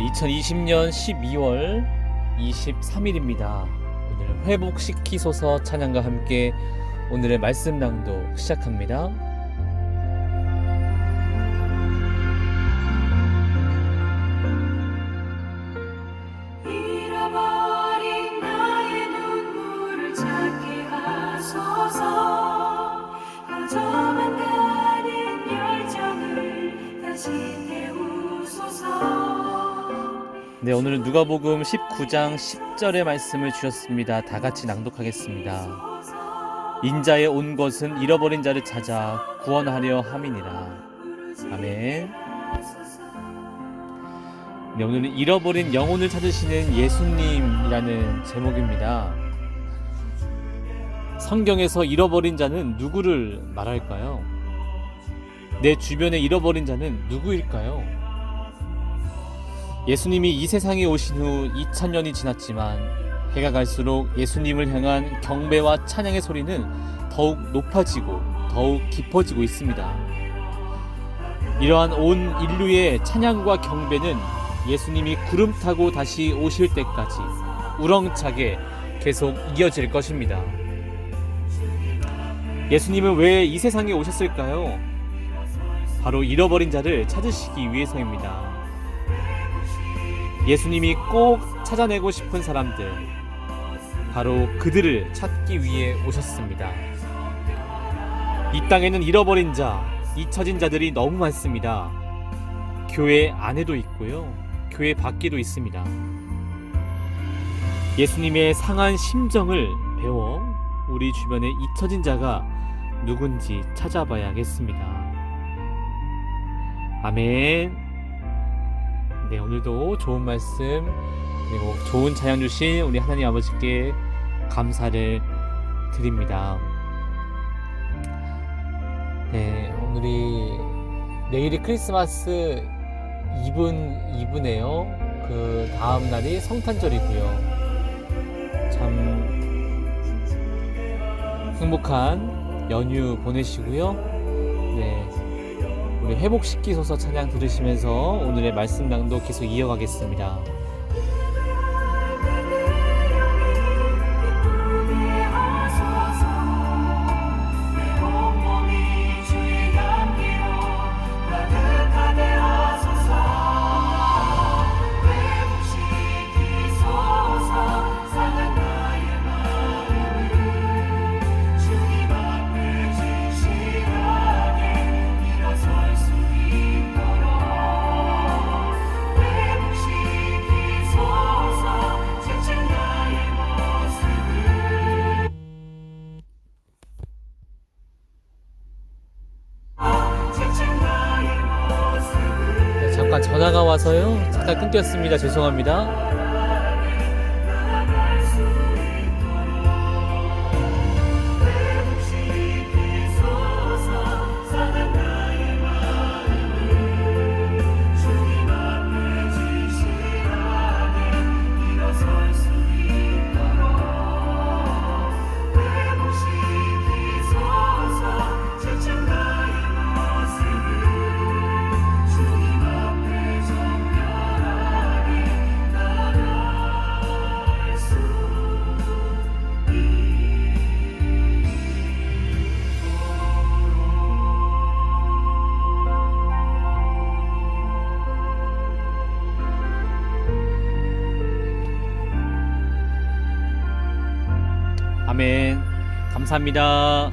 2020년 12월 23일입니다. 오늘 회복시키소서 찬양과 함께 오늘의 말씀 낭독 시작합니다. 네, 오늘은 누가복음 19장 10절의 말씀을 주셨습니다. 다 같이 낭독하겠습니다. 인자에 온 것은 잃어버린 자를 찾아 구원하려 함이니라. 아멘. 네, 오늘은 잃어버린 영혼을 찾으시는 예수님이라는 제목입니다. 성경에서 잃어버린 자는 누구를 말할까요? 내 주변에 잃어버린 자는 누구일까요? 예수님이 이 세상에 오신 후 2000년이 지났지만 해가 갈수록 예수님을 향한 경배와 찬양의 소리는 더욱 높아지고 더욱 깊어지고 있습니다. 이러한 온 인류의 찬양과 경배는 예수님이 구름 타고 다시 오실 때까지 우렁차게 계속 이어질 것입니다. 예수님은 왜 이 세상에 오셨을까요? 바로 잃어버린 자를 찾으시기 위해서입니다. 예수님이 꼭 찾아내고 싶은 사람들, 바로 그들을 찾기 위해 오셨습니다. 이 땅에는 잃어버린 자, 잊혀진 자들이 너무 많습니다. 교회 안에도 있고요. 교회 밖에도 있습니다. 예수님의 상한 심정을 배워 우리 주변에 잊혀진 자가 누군지 찾아봐야겠습니다. 아멘. 네, 오늘도 좋은 말씀 그리고 좋은 찬양 주신 우리 하나님 아버지께 감사를 드립니다. 네, 오늘이 내일이 크리스마스 이분 이브네요. 그 다음 날이 성탄절이고요. 참 행복한 연휴 보내시고요. 네. 우리 회복시키소서 찬양 들으시면서 오늘의 말씀 낭독 계속 이어가겠습니다. 잠깐 전화가 와서요. 잠깐 끊겼습니다. 죄송합니다. 아멘. 감사합니다.